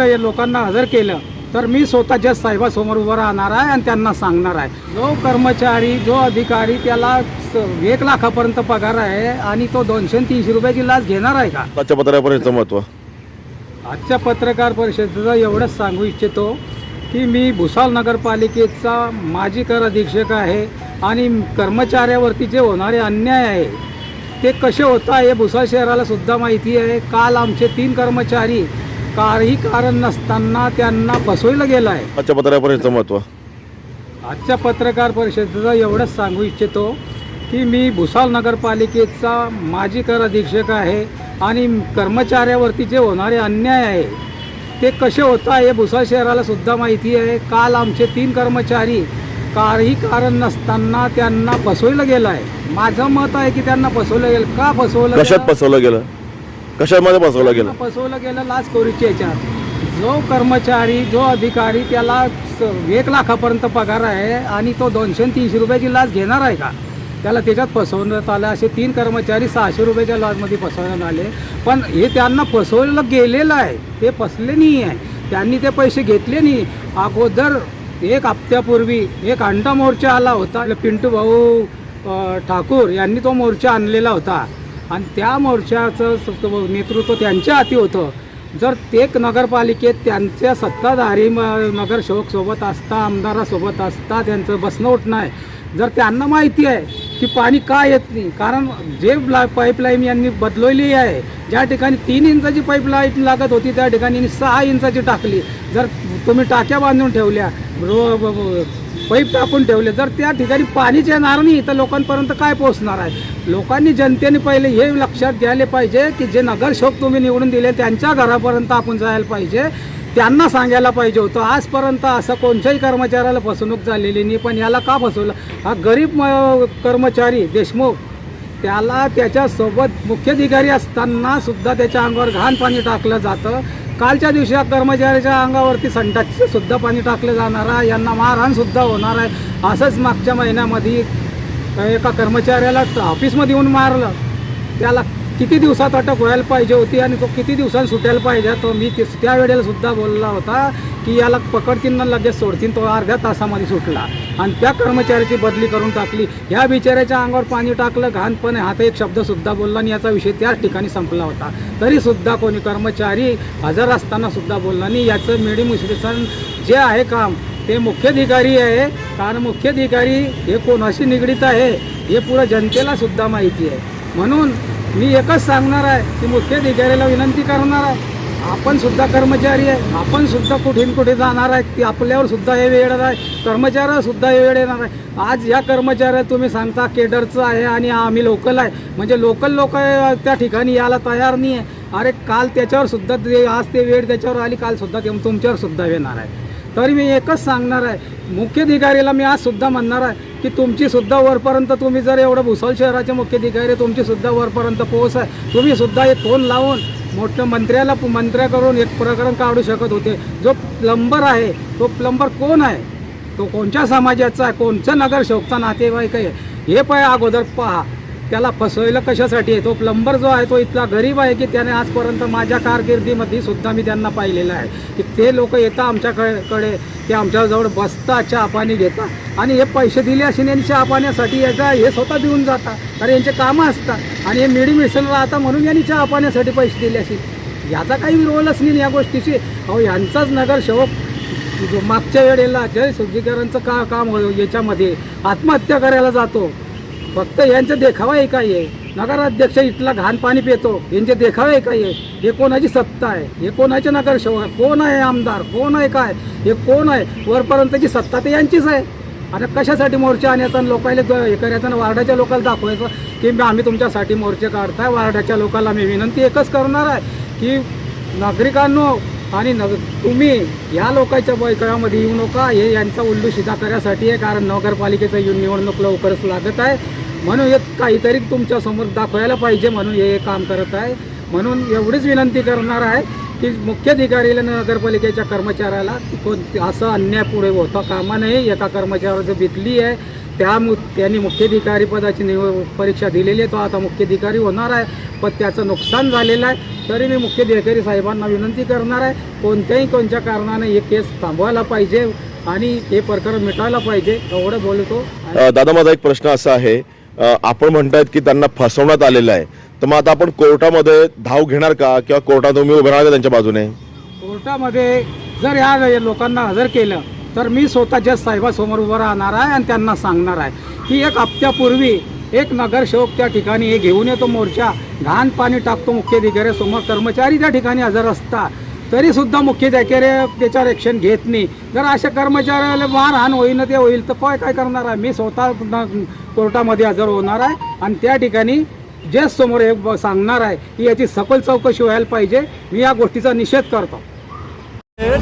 या लोकांना हजर केलं तर मी स्वतः जज साहेबासमोर उभं राहणार आहे आणि त्यांना सांगणार आहे. जो कर्मचारी जो अधिकारी त्याला एक लाखापर्यंत पगार आहे आणि तो दोनशे तीनशे रुपयाची लाच घेणार आहे का? आजच्या पत्रापर्यंतचं महत्त्व? आजच्या पत्रकार परिषदेचं एवढंच सांगू इच्छितो की मी भुसाल नगरपालिकेचा माजी कर अधीक्षक आहे आणि कर्मचाऱ्यावरती जे होणारे अन्याय आहे ते कसे होत आहे हे भुसाल शहराला सुद्धा माहिती आहे. काल आमचे तीन कर्मचारी काही कारण नसताना त्यांना फसवलं गेलं आहे आजच्या पत्रापर्यंतचं महत्त्व आजच्या पत्रकार परिषदेचं एवढंच सांगू इच्छितो की मी भुसाल नगरपालिकेचा माजी कर अधीक्षक आहे आणि कर्मचाऱ्यावरती जे होणारे अन्याय आहे ते कसे होत आहे हे भुसाल शहराला सुद्धा माहिती आहे. काल आमचे तीन कर्मचारी काही कारण नसताना त्यांना फसवलं गेलं आहे माझं मत आहे की त्यांना फसवलं गेलं. का फसवलं कशात? फसवलं गेलं? कशामध्ये फसवलं गेलं? फसवलं गेलं लाचखोरीच्या याच्यात. जो कर्मचारी जो अधिकारी त्याला स- एक लाखापर्यंत पगार आहे आणि तो दोनशे आणि तीनशे रुपयाची लाच घेणार आहे का? त्याला त्याच्यात फसवण्यात आलं. असे तीन कर्मचारी सहाशे रुपयाच्या लॉजमध्ये फसवण्यात आले. पण हे त्यांना फसवलं गेलेलं आहे. ते फसले नाही आहे. त्यांनी ते पैसे घेतले नाही. अगोदर एक हप्त्यापूर्वी एक अंडा मोर्चा आला होता. पिंटू भाऊ अ, ठाकूर यांनी तो मोर्चा आणलेला होता. आणि त्या मोर्चाचं नेतृत्व त्यांच्या हाती होतं. जर ते नगरपालिकेत त्यांच्या सत्ताधारी म- नगरसेवकसोबत असता आमदारासोबत असता त्यांचं बसणं उठणं आहे जर त्यांना माहिती आहे की पाणी का येत नाही कारण जे पाईपलाईन यांनी बदलवली आहे ज्या ठिकाणी तीन इंचाची पाईपलाईन लागत होती त्या ठिकाणी सहा इंचाची टाकली. जर तुम्ही टाक्या बांधून ठेवल्या रो पाईप टाकून ठेवले. जर त्या ठिकाणी पाणीच येणार नाही तर लोकांपर्यंत काय पोहोचणार आहे? लोकांनी जनतेने पहिले हे लक्षात घ्यायला पाहिजे की जे नगरसेवक तुम्ही निवडून दिले त्यांच्या घरापर्यंत आपण जायला पाहिजे. त्यांना सांगायला पाहिजे होतं आजपर्यंत असं कोणत्याही कर्मचाऱ्याला फसवणूक झालेली नाही पण याला का फसवलं? हा गरीब म- कर्मचारी देशमुख त्याला त्याच्यासोबत मुख्याधिकारी असताना सुद्धा त्याच्या अंगावर घाण पाणी टाकलं जातं. कालच्या दिवशी या कर्मचाऱ्याच्या अंगावरती संडासचं सुद्धा पाणी टाकलं जाणार आहे. यांना मारहाणसुद्धा होणार आहे. असंच मागच्या महिन्यामध्ये एका कर्मचाऱ्याला ऑफिसमध्ये येऊन मारलं. त्याला किती दिवसात अटक व्हायला पाहिजे होती आणि तो किती दिवसांनी सुटायला पाहिजे तो मी ते त्या वेळेला सुद्धा बोलला होता. की याला पकडतील ना लगेच सोडतील तो अर्ध्या तासामध्ये सुटला. आणि त्या कर्मचाऱ्याची बदली करून टाकली. ह्या बिचाऱ्याच्या अंगावर पाणी टाकलं घाणपणे हात एक शब्दसुद्धा बोलला आणि याचा विषय त्याच ठिकाणी संपला होता. तरीसुद्धा कोणी कर्मचारी हजर असतानासुद्धा बोलला आणि याचं मिडियम विश्लेषण जे आहे काम ते मुख्याधिकारी आहे. कारण मुख्याधिकारी हे कोणाशी निगडीत आहे हे पुरं जनतेला सुद्धा माहिती आहे. म्हणून मी एकच सांगणार आहे की मुख्याधिकाऱ्याला विनंती करणार आहे आपण सुद्धा कर्मचारी आहे. आपण सुद्धा कुठे कुठे जाणार आहे की आपल्यावर सुद्धा हे वेळ आहे. कर्मचाऱ्यावर सुद्धा हे वेळ येणार आहे. आज या कर्मचाऱ्या तुम्ही सांगता केडरचं आहे आणि आम्ही लोकल आहे. म्हणजे लोकल लोक त्या ठिकाणी यायला तयार नाही आहे अरे काल त्याच्यावर सुद्धा ते आज ते वेळ त्याच्यावर आली काल सुद्धा ते तुमच्यावर सुद्धा येणार आहे. तरी मी एकच सांगणार आहे. मुख्याधिकारीला मी आज सुद्धा म्हणणार आहे की तुमची सुद्धा वरपर्यंत तुम्ही जर एवढं भुसावळ शहराचे मुख्याधिकारी तुमची सुद्धा वरपर्यंत पोहोच आहे. तुम्ही सुद्धा एक फोन लावून मोठ्या मंत्र्याला मंत्र्याकडून एक प्रकरण काढू शकत होते. जो प्लंबर आहे तो प्लंबर कोण आहे? तो कोणत्या समाजाचा आहे? कोणत्या नगरसेवकचा नातेवाईक आहे? हे पाय अगोदर पहा. त्याला फसवायला कशासाठी आहे? तो प्लंबर जो आहे तो इतका गरीब आहे की त्याने आजपर्यंत माझ्या कारकिर्दीमध्ये सुद्धा मी त्यांना पाहिलेलं आहे. की ते लोक येतात आमच्याकडे ते आमच्याजवळ बसतात चहा पाणी घेतात. आणि हे पैसे दिले असे यांनी चहा पाण्यासाठी याचा हे स्वतः देऊन जातात. कारण यांचे कामं असतात. आणि हे मिडी मिसळ राहता म्हणून यांनी चहा पाण्यासाठी पैसे दिले असेल. याचा काही रोलच नाही या गोष्टीची. अहो यांचाच नगरसेवक जो मागच्या वेळेला जय शुद्धीकरणचं का काम हो-, याच्यामध्ये आत्महत्या करायला जातो. फक्त यांचं देखावा एक काय आहे. नगराध्यक्ष इथला घाण पाणी पितो यांचे देखावे एक काय आहे. हे कोणाची सत्ता आहे? हे कोणाचे नगरसेवक कोण आहे आमदार? कोण आहे काय? हे कोण आहे? वरपर्यंतची सत्ता तर यांचीच आहे. आणि कशासाठी मोर्चा आणायचा आणि लोकांना हे करायचं आणि वार्डाच्या लोकांना दाखवायचं की आम्ही तुमच्यासाठी मोर्चे काढताय वार्डाच्या लोकांना मी विनंती एकच करणार आहे की नागरिकांनो आणि नग तुम्ही या लोकांच्या बैठकामध्ये येऊ नका. हे यांचा उल्लू शिदा करायसाठी आहे कारण नगरपालिकेचं येऊन निवडणूक लवकरच लागत आहे. म्हणून एक काहीतरी तुमच्यासमोर दाखवायला पाहिजे म्हणून हे काम करत आहे. म्हणून एवढीच विनंती करणार आहे की मुख्याधिकारीला नगरपालिकेच्या कर्मचाऱ्याला कोण असं अन्याय पुढे होता कामा नये एका कर्मचाऱ्याचं बितली आहे त्या मु त्यांनी मुख्याधिकारी पदाची निव परीक्षा दिलेली आहे तो आता मुख्याधिकारी होणार आहे. पण त्याचं नुकसान झालेलं आहे तरी मी मुख्याधिकारी साहेबांना विनंती करणार आहे कोणत्याही कोणत्या कारणाने हे केस थांबवायला पाहिजे आणि हे प्रकरण मिटायला पाहिजे एवढं बोलतो. दादा माझा एक प्रश्न असा आहे. आपण म्हणतायत की त्यांना फसवण्यात आलेलं आहे. तर मग आता आपण कोर्टामध्ये धाव घेणार का? किंवा कोर्टात तुम्ही उभे राहणार का त्यांच्या बाजूने? कोर्टामध्ये जर या लोकांना हजर केलं तर मी स्वतः जज साहेबासमोर उभं राहणार आहे आणि त्यांना सांगणार आहे. की एक हप्त्यापूर्वी एक नगरसेवक त्या ठिकाणी हे घेऊन येतो मोर्चा. घाण पाणी टाकतो मुख्याधिकाऱ्यासमोर कर्मचारी त्या ठिकाणी हजर असता तरीसुद्धा मुख्याधिकारी त्याच्यावर ॲक्शन घेत नाही. जर अशा कर्मचाऱ्याला मारहाण होईल ते होईल तर काय काय करणार आहे? मी स्वतः कोर्टामध्ये हजर होणार आहे आणि त्या ठिकाणी जे समोर हे सांगणार आहे की याची सखोल चौकशी व्हायला पाहिजे. मी या गोष्टीचा निषेध करतो. दे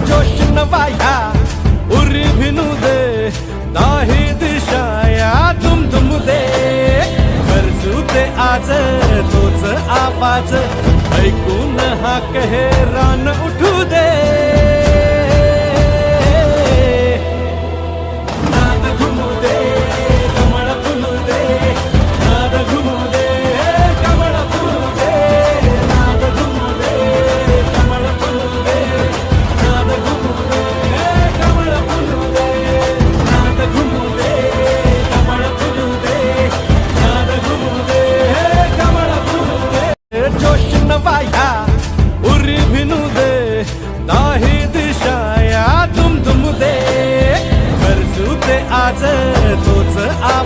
दे. आज तोच आपाच ऐकून हा कहे रान उठ दे